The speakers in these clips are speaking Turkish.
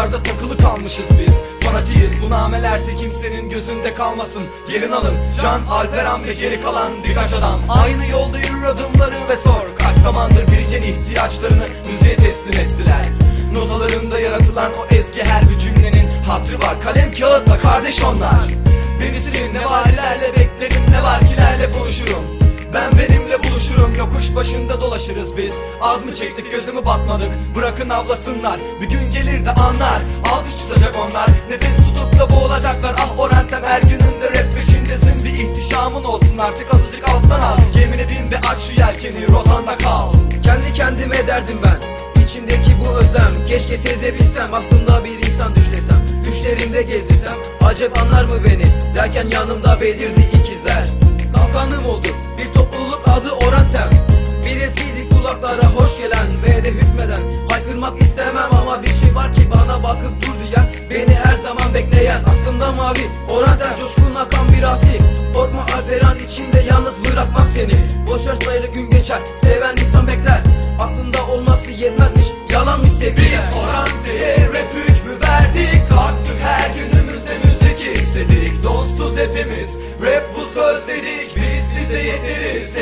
Dünyalarda takılı kalmışız biz. Fanatiyiz. Bu namelerse kimsenin gözünde kalmasın. Yerin alın. Can, Alperen ve geri kalan birkaç adam. Aynı yolda yürür adımları ve sor. Kaç zamandır biriken ihtiyaçlarını müziğe teslim ettiler. Notalarında yaratılan o ezgi her bir cümlenin Hatrı var. Kalem kağıtla kardeş onlar dolaşırız biz. Az mı çektik gözümü batmadık? Bırakın avlasınlar bir gün gelir de anlar. Alkış tutacak onlar Nefes tutup da boğulacaklar. Ah Orentem her gününde rap peşindesin. Bir ihtişamın olsun artık azıcık alttan al. Gemine bin ve aç şu yelkeni rotanda kal. Kendi kendime derdim ben İçimdeki bu özlem. Keşke sezebilsem Aklımda bir insan düşlesem. Düşlerimde gezirsem Acep anlar mı beni? Derken yanımda belirdi bırakmam seni. Boşver sayılı gün geçer Seven insan bekler. Aklında olması yetmezmiş Yalanmış Biz sevgiler Orante'ye rap hükmü verdik. Kalktık her günümüzde müzik istedik. Dostuz hepimiz rap bu söz dedik. Biz bize yeteriz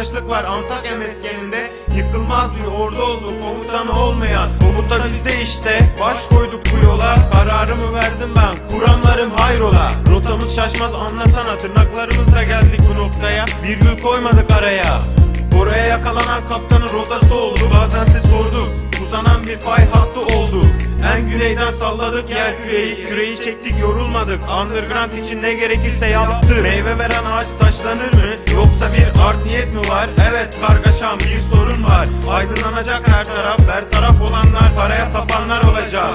arkadaşlık var. Antakya meskeninde Yıkılmaz bir ordu olduk komutanı olmayan Komuta bizde işte. Baş koyduk bu yola. Kararımı verdim ben. Kuramlarım hayrola. Rotamız şaşmaz anlasana. Tırnaklarımızla geldik bu noktaya. Virgül koymadık araya. Oraya yakalanan kaptanın rotası oldu. Bazense sorduk Uzanan bir fay hattı oldu. En güneyden salladık yer küreyi. Küreyi çektik yorulmadık. Underground için ne gerekirse yaptık. Meyve veren ağaç taşlanır mı? Var? Evet kargaşan bir sorun var. Aydınlanacak her taraf Bertaraf olanlar paraya tapanlar olacak.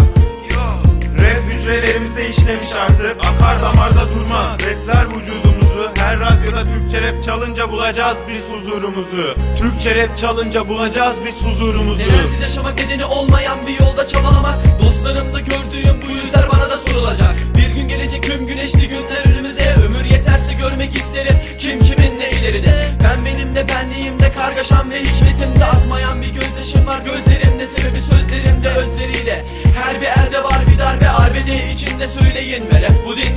Rap hücrelerimizde işlemiş artık. Akar damarda durma. Besler vücudumuzu. Her radyoda Türkçe rap çalınca bulacağız biz huzurumuzu. Türkçe rap çalınca bulacağız biz huzurumuzu. Nedensiz yaşamak nedeni olmayan bir yolda kim kiminle ileride? Ben benimle benliğimde kargaşam ve hikmetimde Akmayan bir gözyaşım var. Gözlerimde Sebebi sözlerimde özveriyle. Her bir elde var bir darbe arbede içinde söyleyin. Ve bu din